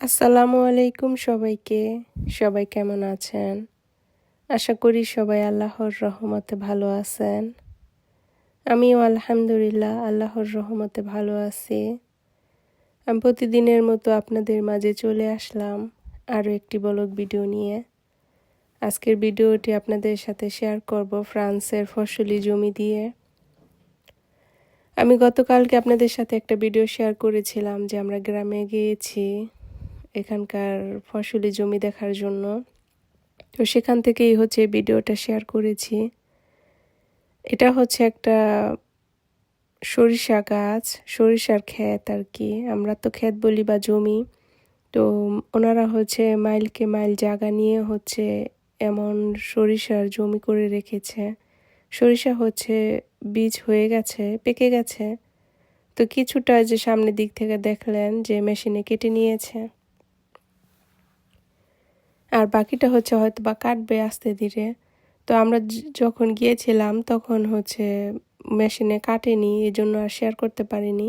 আসসালামু আলাইকুম সবাইকে। সবাই কেমন আছেন? আশা করি সবাই আল্লাহর রহমতে ভালো আছেন। আমিও আলহামদুলিল্লাহ আল্লাহর রহমতে ভালো আছি। আমি প্রতিদিনের মতো আপনাদের মাঝে চলে আসলাম আরও একটি বলক ভিডিও নিয়ে। আজকের ভিডিওটি আপনাদের সাথে শেয়ার করব ফ্রান্সের ফসলি জমি দিয়ে। আমি গতকালকে আপনাদের সাথে একটা ভিডিও শেয়ার করেছিলাম যে আমরা গ্রামে গিয়েছি। এখানকার ফসলি জমি দেখার জন্য। তো সেখান থেকেই হচ্ছে ভিডিওটা শেয়ার করেছি। এটা হচ্ছে একটা সরিষা গাছ, সরিষার ক্ষেত আর কি। আমরা তো ক্ষেত বলি বা জমি। তো ওনারা হচ্ছে মাইলকে মাইল জায়গা নিয়ে হচ্ছে এমন সরিষার জমি করে রেখেছে। সরিষা হচ্ছে বীজ হয়ে গেছে, পেকে গেছে। তো কিছুটা যে সামনের দিক থেকে দেখলেন যে মেশিনে কেটে নিয়েছে। আর বাকিটা হচ্ছে হয়তো বা কাটবে আস্তে ধীরে। তো আমরা যখন গিয়েছিলাম, তখন হচ্ছে মেশিনে কাটেনি এই জন্য আর শেয়ার করতে পারিনি।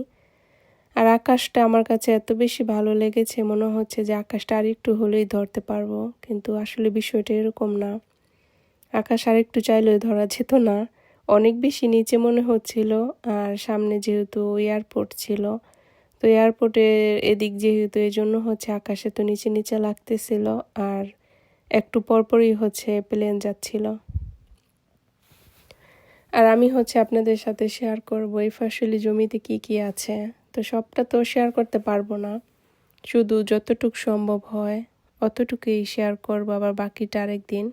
আর আকাশটা আমার কাছে এত বেশি ভালো লেগেছে, মনে হচ্ছে যে আকাশটা আর একটু হলেই ধরতে পারব। কিন্তু আসলে বিষয়টা এরকম না। আকাশ আর একটু চাইলেও ধরা যেত না। অনেক বেশি নিচে মনে হচ্ছিল, আর সামনে যেহেতু এয়ারপোর্ট ছিল তো এয়ারপোর্টের এদিক যেহেতু এই জন্য হচ্ছে আকাশে তো নিচে নিচে লাগতেছিল আর একটু পরপরই হচ্ছে প্লেন যাচ্ছিল। আর আমি হচ্ছে আপনাদের সাথে শেয়ার করব এই ফসলি জমিতে কি কি আছে। তো সবটা তো শেয়ার করতে পারব না। শুধু যতটুক সম্ভব হয় অতটুকুই শেয়ার করব, আবার বাকিটা আরেক দিন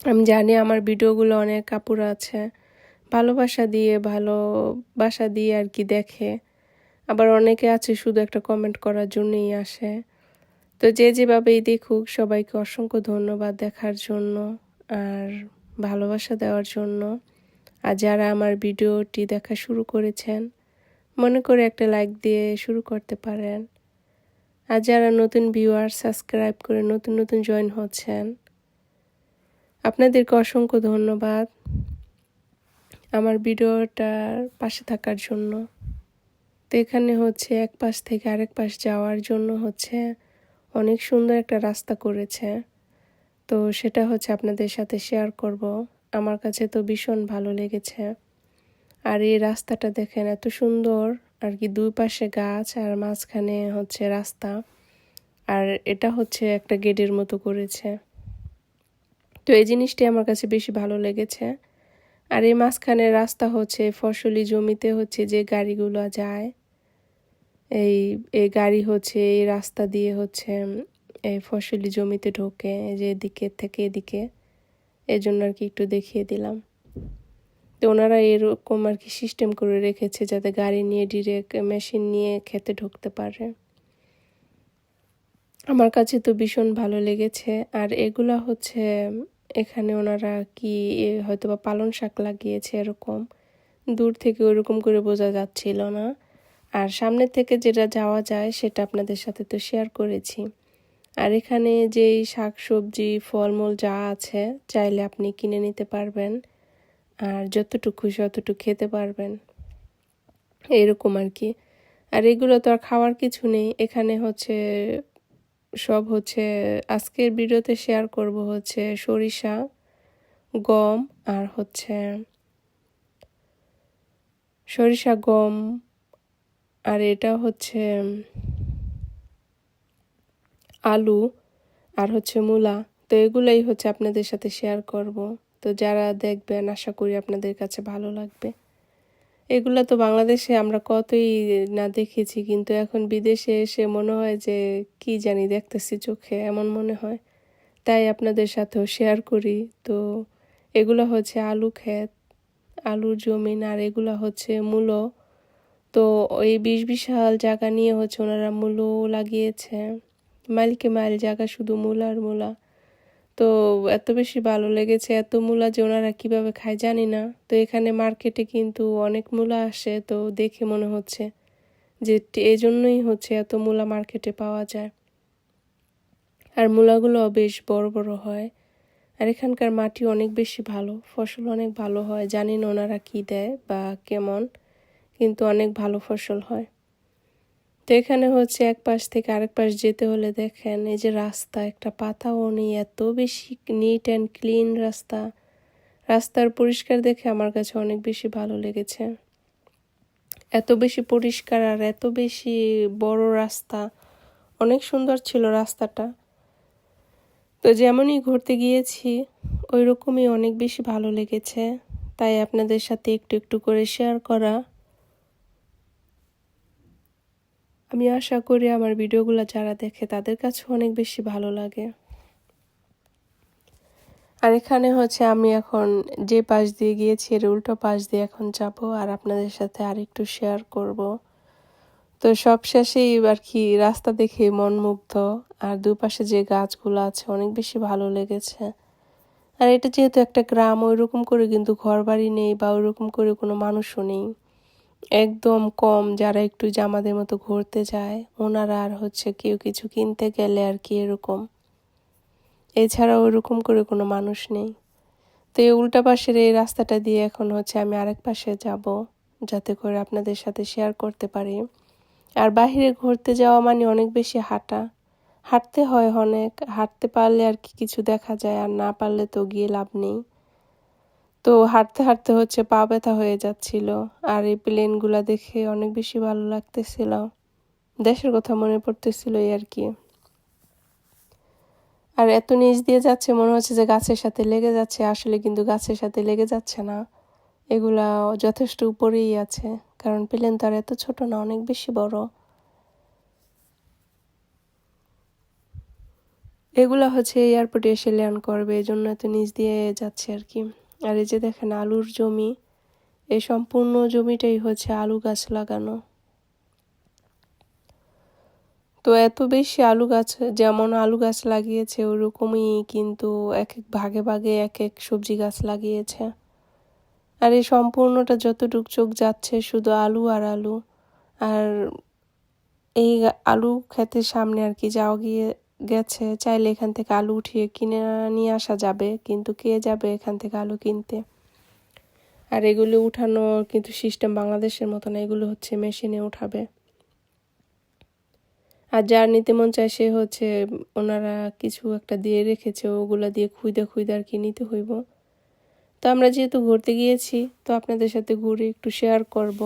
আমি জানি আমার ভিডিওগুলো অনেক কাপড় আছে, ভালোবাসা দিয়ে ভালোবাসা দিয়ে আর কি দেখে। আবার অনেকে আছে শুধু একটা কমেন্ট করার জন্যই আসে। তো যে যেভাবেই দেখুক, সবাইকে অসংখ্য ধন্যবাদ দেখার জন্য আর ভালোবাসা দেওয়ার জন্য। আর যারা আমার ভিডিওটি দেখা শুরু করেছেন, মনে করে একটা লাইক দিয়ে শুরু করতে পারেন। আর যারা নতুন ভিউয়ার সাবস্ক্রাইব করে নতুন নতুন জয়েন হচ্ছেন, আপনাদেরকে অসংখ্য ধন্যবাদ আমার ভিডিওটার পাশে থাকার জন্য। তো এখানে হচ্ছে এক পাশ থেকে আরেক পাশ যাওয়ার জন্য হচ্ছে অনেক সুন্দর একটা রাস্তা করেছে। তো সেটা হচ্ছে আপনাদের সাথে শেয়ার করব। আমার কাছে তো ভীষণ ভালো লেগেছে। আর এই রাস্তাটা দেখেন এত সুন্দর। আর কি দুই পাশে গাছ আর মাঝখানে হচ্ছে রাস্তা। আর এটা হচ্ছে একটা গেটের মতো করেছে। তো এই জিনিসটি আমার কাছে বেশি ভালো লেগেছে। আর এই মাঝখানে রাস্তা হচ্ছে ফসলি জমিতে হচ্ছে যে গাড়িগুলো যায় এই এই গাড়ি হচ্ছে, এই রাস্তা দিয়ে হচ্ছে এই ফসলি জমিতে ঢোকে যে এদিকে থেকে এদিকে। এই জন্য আর কি একটু দেখিয়ে দিলাম। তো ওনারা এরকম আর কি সিস্টেম করে রেখেছে যাতে গাড়ি নিয়ে ডিরেক্ট মেশিন নিয়ে খেতে ঢুকতে পারে। আমার কাছে তো ভীষণ ভালো লেগেছে। আর এগুলা হচ্ছে, এখানে ওনারা কি হয়তো বা পালন শাক লাগিয়েছে এরকম। দূর থেকে ওরকম করে বোঝা যাচ্ছিল না। আর সামনে থেকে যেটা যাওয়া যায় সেটা আপনাদের সাথে তো শেয়ার করেছি। আর এখানে যেই শাক, সবজি, ফলমূল যা আছে চাইলে আপনি কিনে নিতে পারবেন। আর যতটুকু অতটুকু খেতে পারবেন। এরকম আর কি। আর এগুলো তো আর খাওয়ার কিছু নেই। এখানে হচ্ছে, সব হচ্ছে, আজকের ভিডিওতে শেয়ার করব হচ্ছে সরিষা, গম আর হচ্ছে সরিষা, গম আর এটা হচ্ছে আলু আর হচ্ছে মূলা। তো এগুলাই হচ্ছে আপনাদের সাথে শেয়ার করব। তো যারা দেখবেন, আশা করি আপনাদের কাছে ভালো লাগবে। এগুলো তো বাংলাদেশে আমরা কতই না দেখেছি, কিন্তু এখন বিদেশে এসে মনে হয় যে কি জানি দেখতেছি চোখে, এমন মনে হয়। তাই আপনাদের সাথেও শেয়ার করি। তো এগুলো হচ্ছে আলু ক্ষেত, আলুর জমিন আর এগুলো হচ্ছে মূলো। তো ওই বিশ বিশাল জায়গা নিয়ে হচ্ছে ওনারা মূলো লাগিয়েছে। মাইলকে মাইল জায়গা শুধু মূলা আর মূলা। তো এত বেশি ভালো লেগেছে, এত মূলা যে ওনারা কীভাবে খায় জানি না। তো এখানে মার্কেটে কিন্তু অনেক মূলা আসে, তো দেখে মনে হচ্ছে যে এই জন্যই হচ্ছে এত মূলা মার্কেটে পাওয়া যায়। আর মূলাগুলো বেশ বড় বড় হয়। আর এখানকার মাটি অনেক বেশি ভালো, ফসল অনেক ভালো হয়, জানি না ওনারা কী দেয় বা কেমন। কিন্তু অনেক ভালো ফসল হয়। তো এখানে হচ্ছে এক পাশ থেকে আরেক পাশ যেতে হলে দেখেন এই যে রাস্তা, একটা পাতাও নেই, এত বেশি নিট অ্যান্ড ক্লিন রাস্তা। রাস্তার পরিষ্কার দেখে আমার কাছে অনেক বেশি ভালো লেগেছে। এত বেশি পরিষ্কার আর এত বেশি বড় রাস্তা, অনেক সুন্দর ছিল রাস্তাটা। তো যেমনই ঘুরতে গিয়েছি ওই রকমই অনেক বেশি ভালো লেগেছে। তাই আপনাদের সাথে একটু একটু করে শেয়ার করা। আমি আশা করি আমার ভিডিওগুলো যারা দেখে তাদের কাছে অনেক বেশি ভালো লাগে। আর এখানে হচ্ছে আমি এখন যে পাশ দিয়ে গিয়েছি, এর উল্টো পাশ দিয়ে এখন যাব আর আপনাদের সাথে আর একটু শেয়ার করব। তো সব শেষেই আর কি রাস্তা দেখে মন মুগ্ধ আর দুপাশে যে গাছগুলো আছে অনেক বেশি ভালো লেগেছে। আর এটা যেহেতু একটা গ্রাম ওই রকম করে কিন্তু ঘর বাড়ি নেই বা ওইরকম করে কোনো মানুষও নেই। একদম কম যারা একটু জামাদের মতো ঘুরতে যায়, ওনারা আর হচ্ছে কেউ কিছু কিনতে গেলে আর কি এরকম। এছাড়া ওইরকম করে কোনো মানুষ নেই। তো এই উল্টা পাশের এই রাস্তাটা দিয়ে এখন হচ্ছে আমি আরেক পাশে যাব, যাতে করে আপনাদের সাথে শেয়ার করতে পারি। আর বাহিরে ঘুরতে যাওয়া মানে অনেক বেশি হাঁটা। হাঁটতে হয় অনেক, হাঁটতে পারলে আর কি কিছু দেখা যায়, আর না পারলে তো গিয়ে লাভ নেই। তো হাঁটতে হাঁটতে হচ্ছে পা ব্যথা হয়ে যাচ্ছিল। আর এই প্লেনগুলো দেখে অনেক বেশি ভালো লাগতেছিল। দেশের কথা মনে পড়তেছিল এই আর কি। আর এত নিচ দিয়ে যাচ্ছে, মনে হচ্ছে যে গাছের সাথে লেগে যাচ্ছে। আসলে কিন্তু গাছের সাথে লেগে যাচ্ছে না। এগুলা যথেষ্ট উপরেই আছে। কারণ প্লেন তো আর এত ছোট না, অনেক বেশি বড়। এগুলা হচ্ছে এয়ারপোর্টে এসে ল্যান্ড করবে এই জন্য এত নিচ দিয়ে যাচ্ছে আর কি। আর এই যে দেখেন আলুর জমি, এই সম্পূর্ণ জমিটাই হচ্ছে আলু গাছ লাগানো। তো এত বেশি আলু গাছ, যেমন আলু গাছ লাগিয়েছে, ওরকমই কিন্তু এক এক ভাগে ভাগে এক এক সবজি গাছ লাগিয়েছে। আর এই সম্পূর্ণটা যতটুক চোখ যাচ্ছে শুধু আলু আর আলু। আর এই আলু ক্ষেতের সামনে আর কি যাওয়া গিয়ে গেছে, চাইলে এখান থেকে আলু উঠিয়ে কিনে নিয়ে আসা যাবে, কিন্তু কে যাবে এখান থেকে আলু কিনতে? আর এগুলো উঠানো কিন্তু সিস্টেম বাংলাদেশের মতো না, এগুলো হচ্ছে মেশিনে উঠাবে। আর যার নিতে মন চায় সে হচ্ছে, ওনারা কিছু একটা দিয়ে রেখেছে, ওগুলো দিয়ে খুঁজে খুঁজে আর কি নিতে হইব। তো আমরা যেহেতু ঘুরতে গিয়েছি, তো আপনাদের সাথে ঘুরে একটু শেয়ার করব।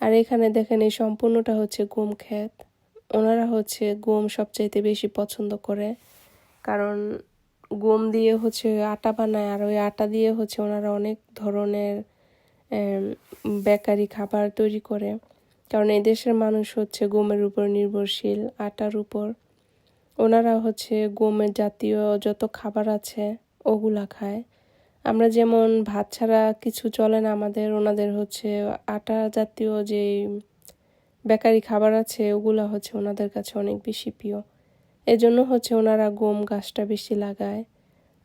আর এখানে দেখেন এই সম্পূর্ণটা হচ্ছে গম ক্ষেত। ওনারা হচ্ছে গম সবচাইতে বেশি পছন্দ করে। কারণ গম দিয়ে হচ্ছে আটা বানায়, আর ওই আটা দিয়ে হচ্ছে ওনারা অনেক ধরনের বেকারি খাবার তৈরি করে। কারণ দেশের মানুষ হচ্ছে গমের উপর নির্ভরশীল, আটার উপর। ওনারা হচ্ছে গমের জাতীয় যত খাবার আছে, ওগুলা খায়। আমরা যেমন ভাত ছাড়া কিছু চলে না আমাদের, ওনাদের হচ্ছে আটা জাতীয় যে বেকারি খাবার আছে, ওগুলো হচ্ছে ওনাদের কাছে অনেক বেশি প্রিয়। এজন্য হচ্ছে ওনারা গম গাছটা বেশি লাগায়।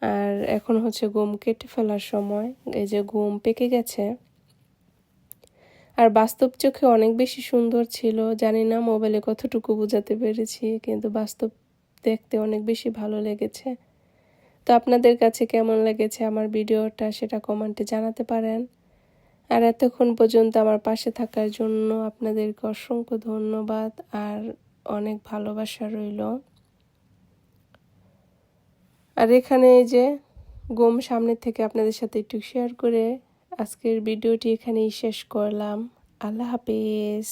আর এখন হচ্ছে গম কেটে ফেলার সময় এই যে গম পেকে গেছে। আর বাস্তব চোখে অনেক বেশি সুন্দর ছিল, জানি না মোবাইলে কতটুকু বোঝাতে পেরেছি, কিন্তু বাস্তব দেখতে অনেক বেশি ভালো লেগেছে। তো আপনাদের কাছে কেমন লেগেছে আমার ভিডিওটা সেটা কমেন্টে জানাতে পারেন। আর এতক্ষণ পর্যন্ত আমার পাশে থাকার জন্য আপনাদেরকে অসংখ্য ধন্যবাদ আর অনেক ভালোবাসা রইল। আর এখানে এই যে গোম সামনে থেকে আপনাদের সাথে একটু শেয়ার করে আজকের ভিডিওটি এখানেই শেষ করলাম। আল্লাহ হাফিজ।